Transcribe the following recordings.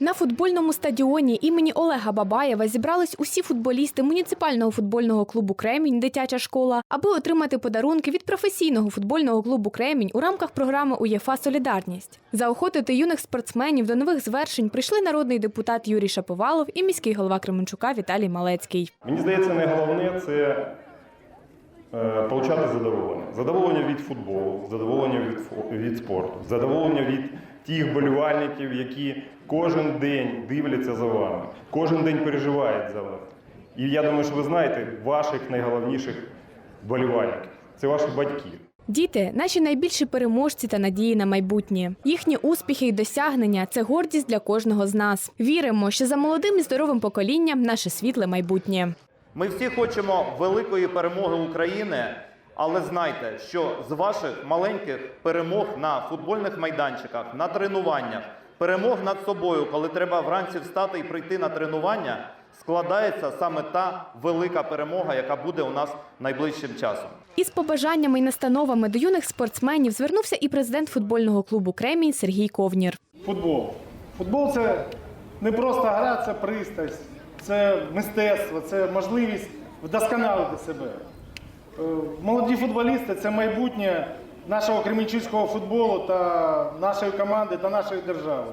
На футбольному стадіоні імені Олега Бабаєва зібрались усі футболісти муніципального футбольного клубу Кремінь Дитяча школа, аби отримати подарунки від професійного футбольного клубу Кремінь у рамках програми УЄФА Солідарність. Заохотити юних спортсменів до нових звершень прийшли народний депутат Юрій Шаповалов і міський голова Кременчука Віталій Малецький. Мені здається, найголовне це е, отримати задоволення. Задоволення від футболу, задоволення від, від спорту, задоволення від тих болівальників, які кожен день дивляться за вами, кожен день переживають за вас. І я думаю, що ви знаєте ваших найголовніших болівальників. Це ваші батьки. Діти наші найбільші переможці та надії на майбутнє. Їхні успіхи і досягнення це гордість для кожного з нас. Віримо, що за молодим і здоровим поколінням наше світле майбутнє. Ми всі хочемо великої перемоги України, але знайте, що з ваших маленьких перемог на футбольних майданчиках, на тренуваннях, перемог над собою, коли треба вранці встати і прийти на тренування, складається саме та велика перемога, яка буде у нас найближчим часом. Із побажаннями і настановами до юних спортсменів звернувся і президент футбольного клубу Кремінь Сергій Ковнір. Футбол. Футбол це не просто гра, це пристрасть, це мистецтво, це можливість вдосконалити себе. Е, Молоді футболісти це майбутнє нашого кремінчуцького футболу та нашої команди та нашої держави.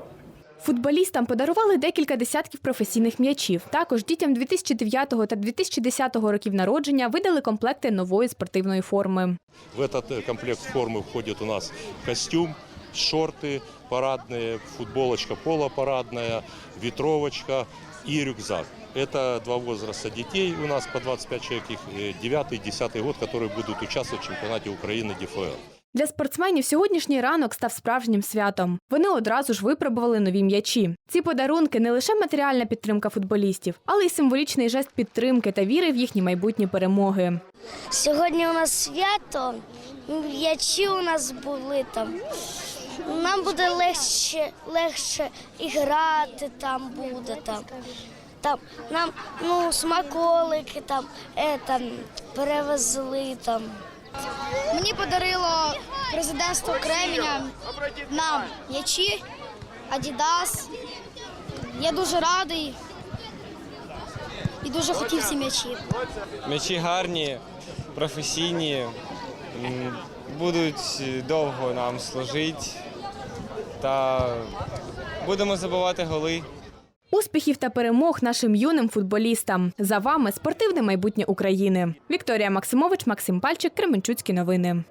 Футболістам подарували декілька десятків професійних м'ячів. Також дітям 2009 та 2010 років народження видали комплекти нової спортивної форми. В этот э, комплект формы входит у нас костюм, шорты парадные, футболочка полупарадная, ветровочка и рюкзак. Это два возраста детей у нас по 25 человек, их 9-10 год, которые будут участвовать в чемпионате Украины ДФЛ. Для спортсменів сьогоднішній ранок став справжнім святом. Вони одразу ж випробували нові м'ячі. Ці подарунки не лише матеріальна підтримка футболістів, але й символічний жест підтримки та віри в їхні майбутні перемоги. Сьогодні у нас свято, м'ячі у нас були там. Нам буде легше, легше і грати там буде там. Там нам ну, смаколики там, е, там перевезли там. Мені подарило президентство Кременя нам м'ячі, Адідас. Я дуже радий і дуже хотів ці м'ячі. М'ячі гарні, професійні, будуть довго нам служити та будемо забивати голи. Успіхів та перемог нашим юним футболістам. За вами спортивне майбутнє України. Вікторія Максимович, Максим Пальчик, Кременчуцькі новини.